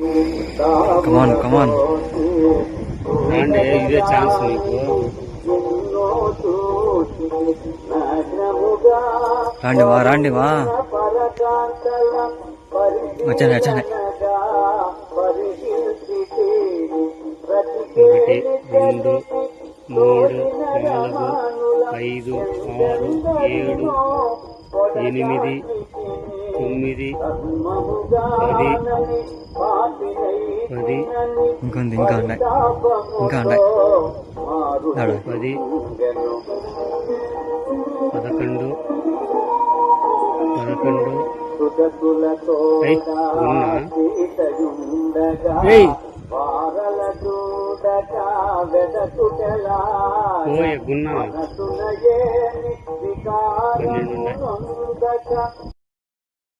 కమాన్ కమాన్ అంటే ఇదే ఛాన్స్ మీకు. రాండి వా రాండి వా. వచ్చాను వచ్చాను. ఒకటి రెండు మూడు నాలుగు ఐదు ఆరు ఏడు ఎనిమిది తొమ్మిది పది పది ఇంకొంది ఇంకా ఉన్నాయి ఇంకా ఉన్నాయి పది పదకొండు. పదకొండు. గున్నా. పన్నెండు